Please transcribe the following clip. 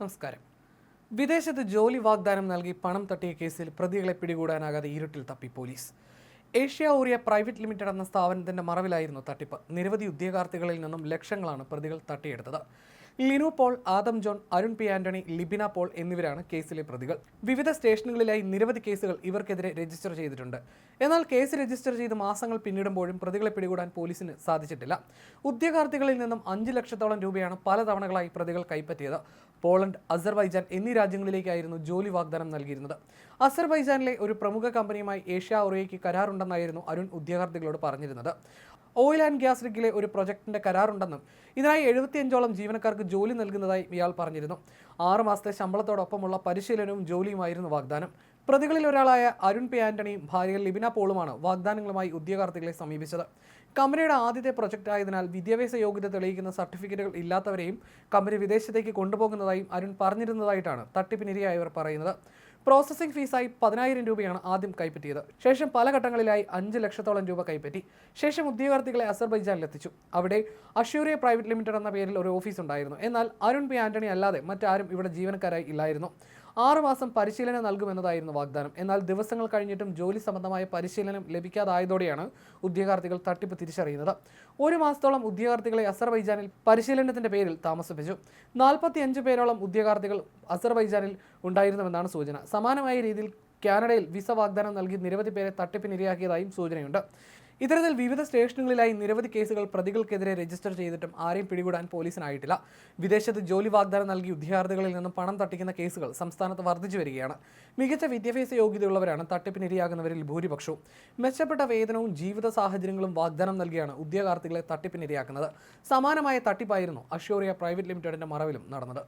നമസ്കാരം. വിദേശത്ത് ജോലി വാഗ്ദാനം നൽകി പണം തട്ടിയ കേസിൽ പ്രതികളെ പിടികൂടാനാകാതെ ഇരുട്ടിൽ തപ്പി പോലീസ്. ഏഷ്യ ഓറിയ പ്രൈവറ്റ് ലിമിറ്റഡ് എന്ന സ്ഥാപനത്തിന്റെ മറവിലായിരുന്നു തട്ടിപ്പ്. നിരവധി ഉദ്യോഗാർത്ഥികളിൽ നിന്നും ലക്ഷങ്ങളാണ് പ്രതികൾ തട്ടിയെടുത്തത്. ലിനു പോൾ ആദം ജോൺ അരുൺ പി ആന്റണി ലിബിന പോൾ എന്നിവരാണ് കേസിലെ പ്രതികൾ. വിവിധ സ്റ്റേഷനുകളിലായി നിരവധി കേസുകൾ ഇവർക്കെതിരെ രജിസ്റ്റർ ചെയ്തിട്ടുണ്ട്. എന്നാൽ കേസ് രജിസ്റ്റർ ചെയ്ത് മാസങ്ങൾ പിന്നിടുമ്പോഴും പ്രതികളെ പിടികൂടാൻ പോലീസിന് സാധിച്ചിട്ടില്ല. ഉദ്യോഗാർത്ഥികളിൽ നിന്നും അഞ്ച് ലക്ഷത്തോളം രൂപയാണ് പല തവണകളായി പ്രതികൾ കൈപ്പറ്റിയത്. പോളണ്ട് അസർബൈജാൻ എന്നീ രാജ്യങ്ങളിലേക്കായിരുന്നു ജോലി വാഗ്ദാനം നൽകിയിരുന്നത്. അസർബൈജാനിലെ ഒരു പ്രമുഖ കമ്പനിയുമായി ഏഷ്യ ഒറിയയ്ക്ക് കരാറുണ്ടെന്നായിരുന്നു അരുൺ ഉദ്യോഗാർത്ഥികളോട് പറഞ്ഞിരുന്നത്. ഓയിൽ ആൻഡ് ഗ്യാസ് റിഗിലെ ഒരു പ്രൊജക്ടിന്റെ കരാറുണ്ടെന്നും ഇതിനായി എഴുപത്തിയഞ്ചോളം ജീവനക്കാർക്ക് ജോലി നൽകുന്നതായി ഇയാൾ പറഞ്ഞിരുന്നു. ആറ് മാസത്തെ ശമ്പളത്തോടൊപ്പമുള്ള പരിശീലനവും ജോലിയുമായിരുന്നു വാഗ്ദാനം. പ്രതികളിൽ ഒരാളായ അരുൺ പി ആന്റണി ഭാര്യ ലിബിന പോളുമാണ് വാഗ്ദാനങ്ങളുമായി ഉദ്യോഗാർത്ഥികളെ സമീപിച്ചത്. കമ്പനിയുടെ ആദ്യത്തെ പ്രൊജക്റ്റ് ആയതിനാൽ വിദ്യാഭ്യാസ യോഗ്യത തെളിയിക്കുന്ന സർട്ടിഫിക്കറ്റുകൾ ഇല്ലാത്തവരെയും കമ്പനി വിദേശത്തേക്ക് കൊണ്ടുപോകുന്നതായും അരുൺ പറഞ്ഞിരുന്നതായിട്ടാണ് തട്ടിപ്പിനിരയായവർ പറയുന്നത്. പ്രോസസ്സിംഗ് ഫീസായി പതിനായിരം രൂപയാണ് ആദ്യം കൈപ്പറ്റിയത്. ശേഷം പല ഘട്ടങ്ങളിലായി അഞ്ച് ലക്ഷത്തോളം രൂപ കൈപ്പറ്റി. ശേഷം ഉദ്യോഗാർത്ഥികളെ അസർബൈജാനിലെത്തിച്ചു. അവിടെ അഷൂറിയ പ്രൈവറ്റ് ലിമിറ്റഡ് എന്ന പേരിൽ ഒരു ഓഫീസ് ഉണ്ടായിരുന്നു എന്നാൽ അരുൺ പി ആന്റണി അല്ലാതെ മറ്റാരും ഇവിടെ ജീവനക്കാരായി ഇല്ലായിരുന്നു. ആറ് മാസം പരിശീലനം നൽകുമെന്നതായിരുന്നു വാഗ്ദാനം. എന്നാൽ ദിവസങ്ങൾ കഴിഞ്ഞിട്ടും ജോലി സംബന്ധമായ പരിശീലനം ലഭിക്കാതായതോടെയാണ് ഉദ്യോഗാർത്ഥികൾ തട്ടിപ്പ് തിരിച്ചറിയുന്നത്. ഒരു മാസത്തോളം ഉദ്യോഗാർത്ഥികളെ അസർബൈജാനിൽ പരിശീലനത്തിന്റെ പേരിൽ താമസിപ്പിച്ചു. നാൽപ്പത്തി അഞ്ച് പേരോളം ഉദ്യോഗാർത്ഥികൾ അസർബൈജാനിൽ ഉണ്ടായിരുന്നുവെന്നാണ് സൂചന. സമാനമായ രീതിയിൽ കാനഡയിൽ വിസ വാഗ്ദാനം നൽകി നിരവധി പേരെ തട്ടിപ്പിനിരയാക്കിയതായും സൂചനയുണ്ട്. ഇത്തരത്തിൽ വിവിധ സ്റ്റേഷനുകളിലായി നിരവധി കേസുകൾ പ്രതികൾക്കെതിരെ രജിസ്റ്റർ ചെയ്തിട്ടും ആരെയും പിടികൂടാൻ പോലീസിനായിട്ടില്ല. വിദേശത്ത് ജോലി വാഗ്ദാനം നൽകി ഉദ്യോഗാർത്ഥികളിൽ നിന്നും പണം തട്ടിക്കുന്ന കേസുകൾ സംസ്ഥാനത്ത് വർദ്ധിച്ചു വരികയാണ്. മികച്ച വിദ്യാഭ്യാസ യോഗ്യതയുള്ളവരാണ് തട്ടിപ്പിനിരയാകുന്നവരിൽ ഭൂരിപക്ഷവും. മെച്ചപ്പെട്ട വേതനവും ജീവിത സാഹചര്യങ്ങളും വാഗ്ദാനം നൽകിയാണ് ഉദ്യോഗാർത്ഥികളെ തട്ടിപ്പിനിരയാക്കുന്നത്. സമാനമായ തട്ടിപ്പായിരുന്നു അഷോറിയ പ്രൈവറ്റ് ലിമിറ്റഡിന്റെ മറവിലും നടന്നത്.